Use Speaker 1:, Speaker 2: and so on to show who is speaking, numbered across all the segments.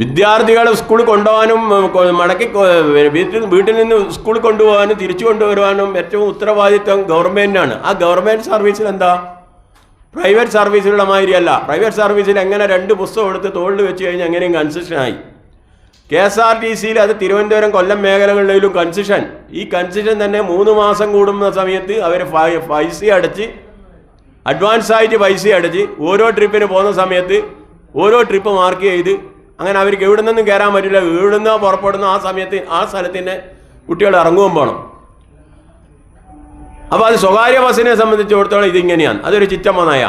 Speaker 1: വിദ്യാർത്ഥികൾ സ്കൂളിൽ കൊണ്ടുപോകാനും മടക്കി വീട്ടിൽ വീട്ടിൽ നിന്ന് സ്കൂളിൽ കൊണ്ടുപോകാനും തിരിച്ചു കൊണ്ടുവരുവാനും ഏറ്റവും ഉത്തരവാദിത്വം ഗവൺമെന്റിനാണ് ആ ഗവൺമെന്റ് സർവീസിൽ എന്താ? പ്രൈവറ്റ് സർവീസിലുള്ള മാതിരിയല്ല. പ്രൈവറ്റ് സർവീസിൽ എങ്ങനെ രണ്ട് പുസ്തകം എടുത്ത് തോളിൽ വെച്ച് കഴിഞ്ഞാൽ എങ്ങനെയും കൺസെഷനായി കെ എസ് ആർ ടി സിയിൽ അത് തിരുവനന്തപുരം കൊല്ലം മേഖലകളിലും കൺസെഷൻ ഈ കൺസെഷൻ തന്നെ മൂന്ന് മാസം കൂടുന്ന സമയത്ത് അവർ പൈസ അടച്ച് അഡ്വാൻസ് ആയിട്ട് പൈസ അടച്ച് ഓരോ ട്രിപ്പിന് പോകുന്ന സമയത്ത് ഓരോ ട്രിപ്പ് മാർക്ക് ചെയ്ത് അങ്ങനെ അവർക്ക് എവിടെ നിന്നും കയറാൻ പറ്റില്ല. എവിടെ നിന്നോ പുറപ്പെടുന്ന ആ സമയത്ത് ആ സ്ഥലത്തിന്റെ കുട്ടികൾ ഇറങ്ങുകയും പോകണം അപ്പോൾ അത് സ്വകാര്യ ബസ്സിനെ സംബന്ധിച്ചിടത്തോളം ഇതിങ്ങനെയാണ്. അതൊരു ചിറ്റമ്മ നയ.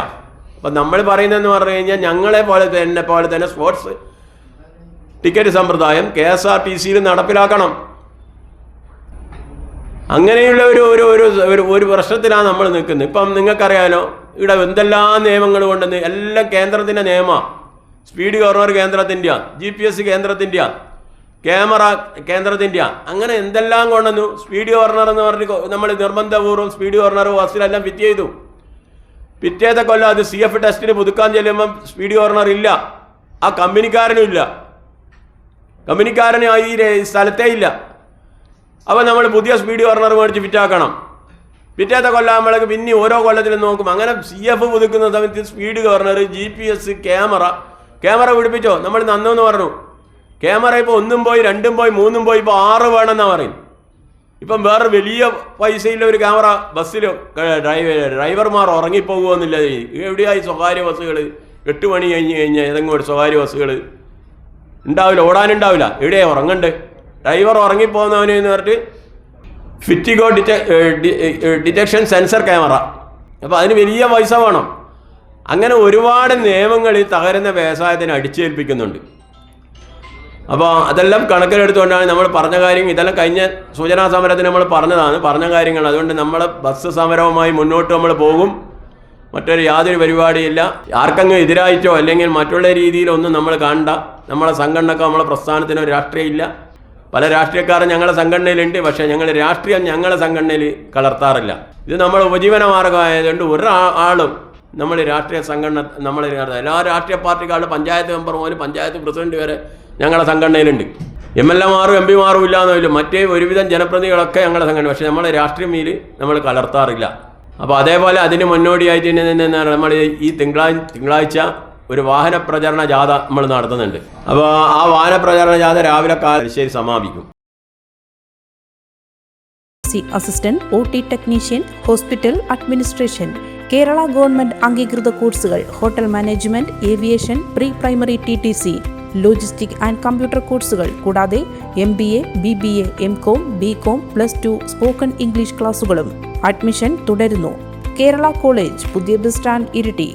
Speaker 1: അപ്പം നമ്മൾ പറയുന്നതെന്ന് പറഞ്ഞു കഴിഞ്ഞാൽ ഞങ്ങളെ പോലെ തന്നെ പോലെ തന്നെ സ്പോർട്സ് ടിക്കറ്റ് സമ്പ്രദായം കെ എസ് ആർ ടി സിയിൽ നടപ്പിലാക്കണം. അങ്ങനെയുള്ള ഒരു ഒരു ഒരു ഒരു പ്രശ്നത്തിലാണ് നമ്മൾ നിൽക്കുന്നത്. ഇപ്പം നിങ്ങൾക്കറിയാലോ ഇവിടെ എന്തെല്ലാം നിയമങ്ങൾ കൊണ്ടെന്ന് എല്ലാം കേന്ദ്രത്തിന്റെ നിയമമാണ്. സ്പീഡ് ഗവർണർ കേന്ദ്രത്തിന്റെയാണ് ജി പി എസ് കേന്ദ്രത്തിന്റെയാണ് ക്യാമറ കേന്ദ്രത്തിന്റെയാണ് അങ്ങനെ എന്തെല്ലാം കൊണ്ടെന്നു സ്പീഡ് ഗവർണർ എന്ന് പറഞ്ഞ് നമ്മൾ നിർബന്ധപൂർവം സ്പീഡ് ഗവർണർ ബസ്സിലെല്ലാം ഫിറ്റ് ചെയ്തു. പിറ്റേത്തെ കൊല്ലം അത് സി എഫ് ടെസ്റ്റിന് പുതുക്കാൻ ചെല്ലുമ്പം സ്പീഡ് ഗവർണർ ഇല്ല. ആ കമ്പനിക്കാരനും ഇല്ല. കമ്പനിക്കാരന് ആ ഈ സ്ഥലത്തേ ഇല്ല. അപ്പോൾ നമ്മൾ പുതിയ സ്പീഡ് ഗവർണർ മേടിച്ച് ഫിറ്റാക്കണം പിറ്റേത്തെ കൊല്ലാകുമ്പോഴേക്ക് പിന്നെ ഓരോ കൊല്ലത്തിലും നോക്കും. അങ്ങനെ സി എഫ് പുതുക്കുന്ന സമയത്ത് speed governor G P S camera camera പിടിപ്പിച്ചോ? നമ്മൾ നന്നെന്ന് പറഞ്ഞു. ക്യാമറ ഇപ്പോൾ ഒന്നും പോയി രണ്ടും പോയി മൂന്നും പോയി ഇപ്പോൾ ആറ് വേണമെന്നാണ് പറയും ഇപ്പം വേറെ വലിയ പൈസയിലെ ഒരു ക്യാമറ ബസ്സിൽ ഡ്രൈവർ ഡ്രൈവർമാർ ഉറങ്ങിപ്പോകുമെന്നില്ല എവിടെയായി സ്വകാര്യ ബസ്സുകൾ എട്ട് മണി കഴിഞ്ഞ് കഴിഞ്ഞാൽ ഏതെങ്കിലും ഒരു സ്വകാര്യ ബസ്സുകൾ ഉണ്ടാവില്ല ഓടാനുണ്ടാവില്ല. എവിടെയാ ഉറങ്ങണ്ട്? ഡ്രൈവർ ഉറങ്ങിപ്പോകുന്നവന് എന്ന് പറഞ്ഞിട്ട് ഫിറ്റിഗോ ഡിറ്റ ഡിറ്റക്ഷൻ സെൻസർ ക്യാമറ. അപ്പോൾ അതിന് വലിയ പൈസ വേണം. അങ്ങനെ ഒരുപാട് നിയമങ്ങൾ ഈ തകരുന്ന വ്യവസായത്തിന് അടിച്ചേൽപ്പിക്കുന്നുണ്ട്. അപ്പോൾ അതെല്ലാം കണക്കിലെടുത്തുകൊണ്ടാണ് നമ്മൾ പറഞ്ഞ കാര്യം ഇതെല്ലാം കഴിഞ്ഞ സൂചനാ സമരത്തിന് നമ്മൾ പറഞ്ഞതാണ്. പറഞ്ഞ കാര്യങ്ങൾ അതുകൊണ്ട് നമ്മൾ ബസ് സമരവുമായി മുന്നോട്ട് നമ്മൾ പോകും. മറ്റൊരു യാതൊരു പരിപാടിയില്ല. ആർക്കങ്ങ് എതിരായിട്ടോ അല്ലെങ്കിൽ മറ്റുള്ള രീതിയിലൊന്നും നമ്മൾ കാണണ്ട നമ്മളെ സംഘടനക്ക് നമ്മളെ പ്രസ്ഥാനത്തിന് രാഷ്ട്രീയമില്ല പല രാഷ്ട്രീയക്കാരും ഞങ്ങളുടെ സംഘടനയിലുണ്ട്. പക്ഷേ ഞങ്ങൾ രാഷ്ട്രീയം ഞങ്ങളുടെ സംഘടനയിൽ കലർത്താറില്ല. ഇത് നമ്മൾ ഉപജീവന മാർഗമായതുകൊണ്ട് ഒരാളും നമ്മൾ രാഷ്ട്രീയ സംഘടന നമ്മൾ എല്ലാ രാഷ്ട്രീയ പാർട്ടിക്കാരുടെ പഞ്ചായത്ത് മെമ്പർ മുതൽ പഞ്ചായത്ത് പ്രസിഡന്റ് വരെ ഞങ്ങളുടെ സംഘടനയിലുണ്ട്. എം എൽ എമാരും എം പിമാരും ഇല്ലാന്നില്ല മറ്റേ ഒരുവിധം ജനപ്രതിനിധികളൊക്കെ ഞങ്ങളുടെ സംഘടന പക്ഷേ നമ്മളെ രാഷ്ട്രീയമീൽ നമ്മൾ കലർത്താറില്ല. അപ്പോൾ അതേപോലെ അതിന് മുന്നോടിയായിട്ട് തന്നെ നമ്മൾ ഈ തിങ്കളാഴ്ച തിങ്കളാഴ്ച ഒരു വാഹന പ്രചരണ ജാഥ നമ്മൾ നടത്തുന്നുണ്ട്. അപ്പോൾ ആ വാഹന പ്രചരണ ജാഥ രാവിലെ കാലശ്ശേരി സമാപിക്കും.
Speaker 2: C assistant O T technician hospital administration Kerala government അംഗീകൃത കോഴ്സുകൾ hotel management aviation pre primary T T C logistic and computer കോഴ്സുകൾ കൂടാതെ M B A B B A M com B com plus two spoken English ക്ലാസുകളും admission തുടരുന്നു. Kerala college പുതിയ bus stand Iritty.